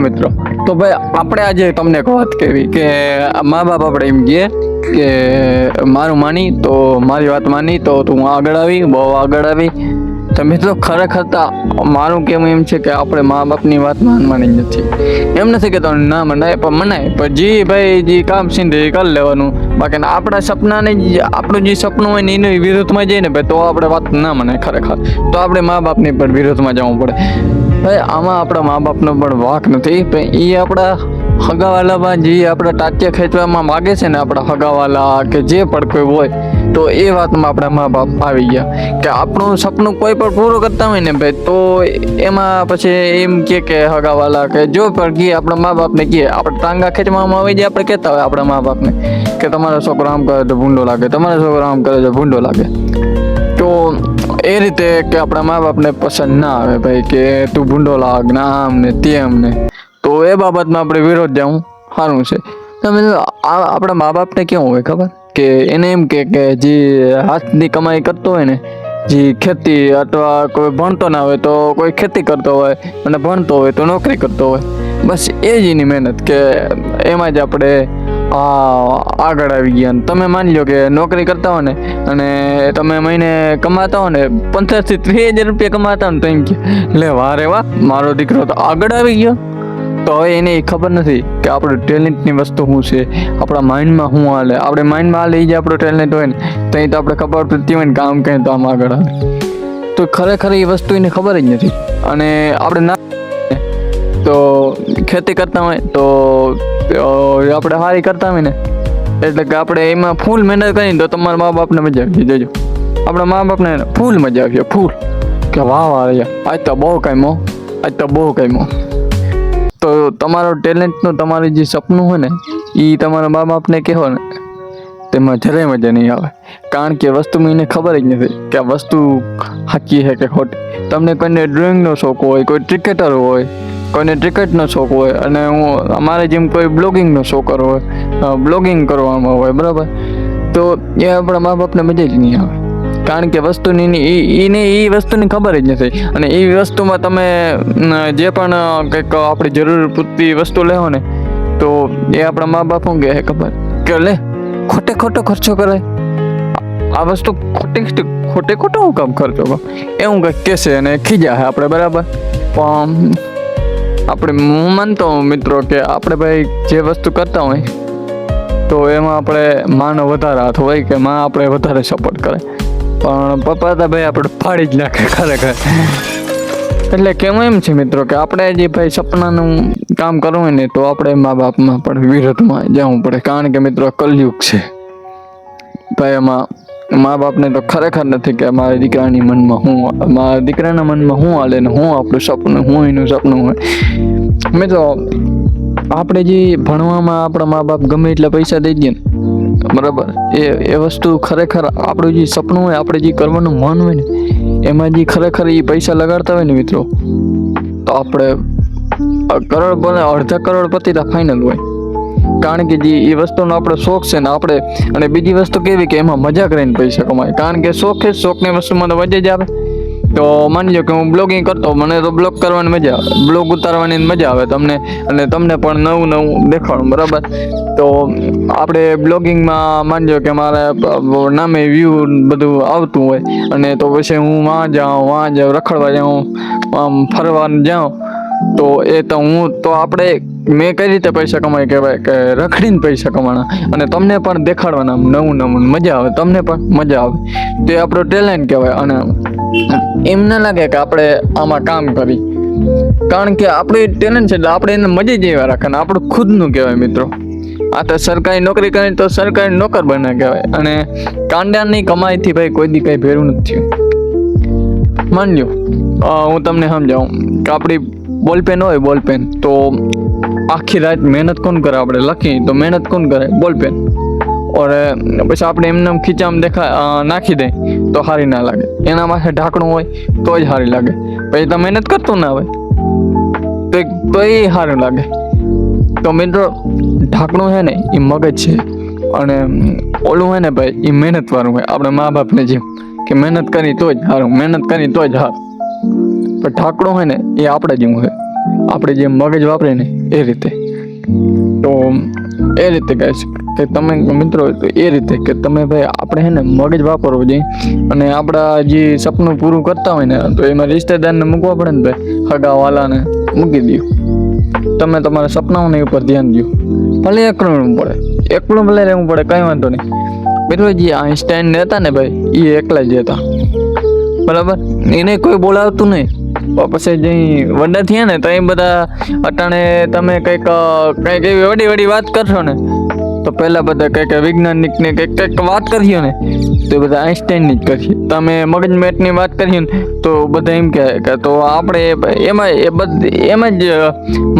મિત્રો. તો ભાઈ, આપણે આજે તમને એક વાત કહેવી કે મા બાપ આપણે એમ કહે કે મારું માની, તો મારી વાત માની, તો તું આગળ આવી, બહુ આગળ આવી. તો ખરેખર મારું કહેવું એમ છે કે આપણે મા બાપની વાત માનવાની નથી? એમ નથી કે તમને ના મનાય, પણ મનાય. પણ જી ભાઈ, જે કામ છે એ કરી લેવાનું. બાકી આપણા સપનાને આપણું જે સપનું હોય ને એની વિરોધમાં જઈએ ને ભાઈ, તો આપણે વાત ના મનાય ખરેખર. તો આપણે મા બાપની પણ વિરોધમાં જવું પડે. ભાઈ, આમાં આપણા મા બાપનો પણ વાંક નથી, પણ એ આપણા હગાવાલામાં જે આપણા ટાટિયા ખેંચવામાં માગે છે ને આપણા હગાવાલા કે જે પણ કોઈ હોય, તો એ વાતમાં આપણા મા બાપ આવી ગયા. કે આપણું સપનું કોઈ પણ પૂરું કરતા હોય ને ભાઈ, તો એમાં પછી એમ કે કે હગાવાલા કે જો પણ કહે આપણા મા બાપને કહે આપણે ટાંગા ખેંચવામાં આવી જાય, આપણે કહેતા હોય આપણા મા બાપને કે તમારો છોકરો આમ કરે તો ભૂંડો લાગે, તમારો છોકરો આમ કરે તો ભૂંડો લાગે. તો એ રીતે કે આપણા મા બાપને પસંદ ના આવે ભાઈ કે તું ભૂંડો લાગ, ના આમ ને તેમ ને. તો એ બાબતમાં આપણે વિરોધ જાઉં સારું છે. તમે આપણા મા બાપને કેવું હોય ખબર? કે એને એમ કે કે જે હાથની કમાઈ કરતો હોય ને, જે ખેતી અથવા કોઈ ભણતો ના હોય તો કોઈ ખેતી કરતો હોય અને ભણતો હોય તો નોકરી કરતો હોય. બસ એ જ એની મહેનત કે એમાં જ આપણે આગળ આવી ગયા. તમે માની લો કે નોકરી કરતા હો ને, અને તમે મહિને કમાતા હો ને પંદરથી ત્રીસ હજાર રૂપિયા કમાતા હો ને તો એમ કે, લે વારે વાહ, મારો દીકરો તો આગળ આવી ગયો. તો હવે એને ખબર નથી કે આપણું ટેલેન્ટની વસ્તુ શું છે, આપણા માઇન્ડમાં શું હાલે. આપણે માઇન્ડમાં હાલે એ જે આપણો ટેલેન્ટ હોય ને, તો એ તો આપણે ખબર પડતી હોય ને કામ કહે તો આમ આગળ આવે તો ખરેખર એ વસ્તુ એને ખબર જ નથી. અને આપણે ના તો ખેતી કરતા હોય તો આપણે સારી કરતા હોય ને, એટલે કે આપણે એમાં ફૂલ મહેનત કરીને તો તમારા મા બાપને મજા આવી જજો. આપણા મા બાપને ફૂલ મજા આવી ફૂલ કે વાહ વાહ આજ તો બહુ કાંઈ આજ તો બહુ કાંઈ તો તમારો ટેલેન્ટનું તમારું જે સપનું હોય ને, એ તમારા મા બાપને કહેવો ને. તેમાં જરાય મજા નહીં આવે. કારણ કે વસ્તુ એને ખબર જ નથી કે આ વસ્તુ હાકી છે કે ખોટી. તમને કોઈને ડ્રોઈંગનો શોખ હોય, કોઈ ક્રિકેટર હોય, કોઈને ક્રિકેટનો શોખ હોય, અને હું અમારે જેમ કોઈ બ્લોગિંગનો શોખ હોય બ્લોગિંગ કરવામાં હોય, બરાબર? તો એ આપણા મા બાપને મજા જ નહીં આવે. કારણ કે વસ્તુની એની- એ વસ્તુની ખબર જ નથી. અને એ વસ્તુમાં તમે જે પણ કંઈક આપણી જરૂર પૂરતી વસ્તુ લેવો ને, તો એ આપણા મા બાપ શું કહે ખબર? કે લે, ખોટે ખોટો ખર્ચો કરે. આ વસ્તુ ખોટી ખોટે, ખોટો હું કામ ખર્ચો કરો એવું કંઈક કહેશે અને ખીજા હે આપણે, બરાબર? પણ આપણે, હું માનતો હું મિત્રો કે આપણે ભાઈ જે વસ્તુ કરતા હોય, તો એમાં આપણે માનો વધારે હાથ હોય કે માં આપણે વધારે સપોર્ટ કરે. પણ પપ્પા તો ભાઈ આપણે ફાડી જ નાખે ખરેખર. એટલે કેવું એમ છે મિત્રો કે આપણે જે ભાઈ સપનાનું કામ કરવું હોય ને, તો આપણે મા બાપમાં પણ વિરોધમાં જવું પડે. કારણ કે મિત્રો કલયુગ છે. ભાઈ એમાં મા બાપને તો ખરેખર નથી કે મારા દીકરાની મનમાં હું મારા દીકરાના મનમાં હું હાલે ને હું આપણું સપનું, હું એનું સપનું હોય. મિત્રો, આપણે જે ભણવામાં આપણા મા બાપ ગમે એટલા પૈસા દઈ દઈએ ને બરાબર. એ એ વસ્તુ ખરેખર આપણું જે સપનું હોય, આપણે જે કરવાનું મન હોય ને, એમાં જે ખરેખર એ પૈસા લગાડતા હોય ને મિત્રો, તો આપણે કરોડ બને, અડધા કરોડપતિ તો ફાઇનલ હોય. કારણ કે જે એ વસ્તુનો આપણો શોખ છે ને, આપણે, અને બીજી વસ્તુ કેવી કે એમાં મજા કરીને પૈસા કમાય. કારણ કે શોખ છે શોખની વસ્તુ મને મજા જ આવે. તો માની કે હું બ્લોગિંગ કરતો મને તો બ્લોગ કરવાની મજા આવે. બ્લોગ ઉતારવાની મજા આવે તમને, અને તમને પણ નવું નવું દેખાડું, બરાબર? તો આપણે બ્લોગિંગમાં માનજો કે મારે નામે વ્યૂ બધું આવતું હોય. અને તો પછી હું વાં જાઉં વાં જાઉં, રખડવા જાઉં, આમ ફરવા જાઉં. તો એ તો હું, તો આપણે મેં કઈ રીતે પૈસા કમાય કહેવાય કે રખડીને પૈસા કમાણા. અને તમને પણ દેખાડવાના નવું નવું મજા આવે, તમને પણ મજા આવે. તે આપણો ટેલેન્ટ કહેવાય. અને એમ ના લાગે કે આપણે આમાં કામ કરી. કારણ કે આપણે ટેલેન્ટ છે એટલે આપણે એને મજા જ એવા રાખે આપણું ખુદનું કહેવાય મિત્રો. આ તો સરકારી નોકરી કરીને તો સરકારી નોકર બને કહેવાય. અને કાંડાની કમાઈથી ભાઈ કોઈ દી કંઈ ભેરું નથી માન લ્યો હું તમને સમજાવું, કે આપણી બોલપેન હોય બોલપેન તો આખી રાત મહેનત કોણ કરે આપણે? લખી, તો મહેનત કોણ કરે? બોલપેન ઓર પછી આપણે એમને ખીચામ દેખા નાખી દઈ તો સારી ના લાગે. એના માથે ઢાંકણું હોય, તો જ સારી લાગે. પછી તો મહેનત કરતું ના હોય, તો તો એ સારું લાગે. તો મિત્રો ઢાંકણું છે ને એ મગજ છે. અને ઓલું હોય ને ભાઈ એ મહેનતવાળું હોય. આપણે મા બાપને જેમ કે મહેનત કરી તો જ સારું મહેનત કરી તો જ સારું પણ ઢાંકણું હોય ને એ આપણે જેવું હોય. આપણે જે મગજ વાપરે ને, એ રીતે. તો એ રીતે કહે છે કે તમે મિત્રો, તો એ રીતે કે તમે ભાઈ, આપણે હે ને, મગજ વાપરવું જોઈએ. અને આપણા જે સપનું પૂરું કરતા હોય ને, તો એમાં રિશ્તેદારને મૂકવા પડે ને ભાઈ, હગાવાલાને મૂકી દો. તમે તમારા સપનાઓની ઉપર ધ્યાન દો ભલે એકલું રહેવું પડે. એકલું ભલે રહેવું પડે, કંઈ વાંધો નહીં. મિત્રો જે આઈન્સ્ટાઈન હતા ને ભાઈ એ એકલા જ હતા. બરાબર? એને કોઈ બોલાવતું નહીં. પછી જે વડા થયા ને, તો એ બધા અટાણે તમે કંઈક કંઈક એવી વડી વડી વાત કરશો ને તો પહેલાં બધા કંઈક વૈજ્ઞાનિકને કંઈક કંઈક વાત કરીએ ને, તો એ બધા આઈન્સ્ટાઈનની જ કરીએ તમે મગજ મેટની વાત કરીએ ને, તો બધા એમ કહે કે તો આપણે એમાં એ બધ, એમાં જ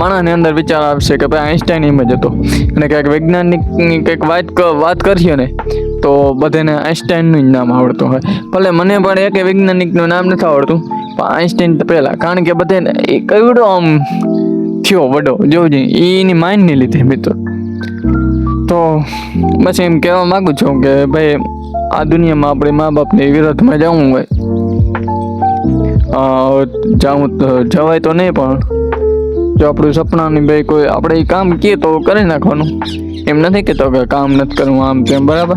માણસની અંદર વિચાર આવશે કે ભાઈ આઈન્સ્ટાઈન એમ જ હતો. અને કંઈક વૈજ્ઞાનિકની કંઈક વાત વાત કરીએ ને, તો બધાને આઈન્સ્ટાઈનનું જ નામ આવડતું હોય. ભલે મને પણ એક વૈજ્ઞાનિકનું નામ નથી આવડતું, પણ આઈન્સ્ટાઈન તો પહેલાં. કારણ કે બધાને એ કવડો આમ થયો વડો, જોવું જોઈએ. એની માઇન્ડની લીધે મિત્રો. તો બસ એમ કહેવા માગું છું કે ભાઈ, આ દુનિયામાં આપણે મા બાપની વિરોધમાં જવું હોય જવું જવાય તો નહીં, પણ જો આપણું સપનાની ભાઈ કોઈ આપણે એ કામ કીએ તો કરી નાખવાનું. એમ નથી કહેતો કે કામ નથી કરવું આમ તેમ, બરાબર?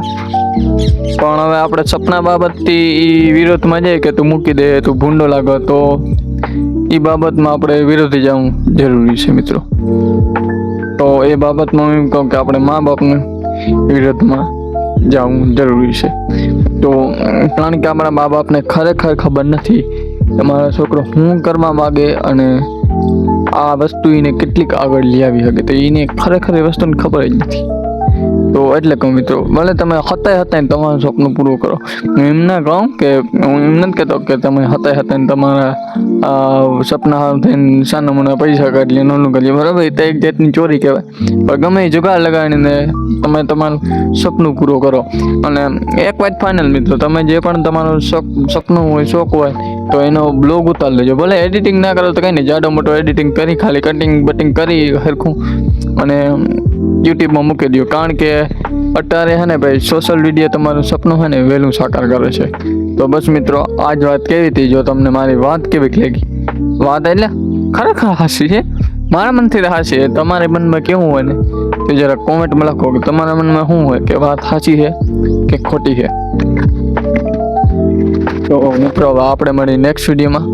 પણ હવે આપણે સપના બાબતથી એ વિરોધમાં જાય કે તું મૂકી દે, તું ભૂંડો લાગો, તો એ બાબતમાં આપણે વિરોધી જવું જરૂરી છે મિત્રો. તો એ બાબતમાં એમ કહું કે આપણે મા બાપને વિરોધમાં જવું જરૂરી છે. તો, કારણ કે આપણા મા બાપને ખરેખર ખબર નથી કે મારો છોકરો શું કરવા માગે અને આ વસ્તુ એને કેટલીક આગળ લઈ આવી શકે. તો એને ખરેખર એ વસ્તુની ખબર જ નથી. તો એટલે કહું મિત્રો, ભલે તમે હતાય હતાય તમારું સપનું પૂરું કરો. હું એમ ના કહું કે, હું એમ નથી કહેતો કે તમે હતાય હતાય તમારા સપના થઈને સાના મોના પૈસા કાઢી લે નાનું કરીએ, બરાબર? એ તો એક જાતની ચોરી કહેવાય. પણ ગમે એ જુગાડ લગાડીને તમે તમારું સપનું પૂરું કરો. અને એક વાત ફાઇનલ મિત્રો, તમે જે પણ તમારું સપનું હોય, શોખ હોય, તો એનો બ્લોગ ઉતાર લેજો. ભલે એડિટિંગ ના કરો તો કંઈ નહીં, જાડો મોટો એડિટિંગ કરી, ખાલી કટિંગ બટિંગ કરી સરખું અને યુટ્યુબમાં મૂકી દો કારણ કે અત્યારે હે ને ભાઈ સોશિયલ મીડિયા તમારું સપનું છે ને વહેલું સાકાર કરે છે. તો બસ મિત્રો, આજ વાત કેવી હતી જો તમને મારી વાત કેવી લાગી? વાત એટલે ખરેખર હાસી છે. મારા મનથી હાસી છે. તમારા મનમાં કેવું હોય ને? તો જરા કોમેન્ટમાં લખો કે તમારા મનમાં શું હોય કે વાત સાચી છે કે ખોટી છે? તો મિત્રો આપણે મળી નેક્સ્ટ વિડીયોમાં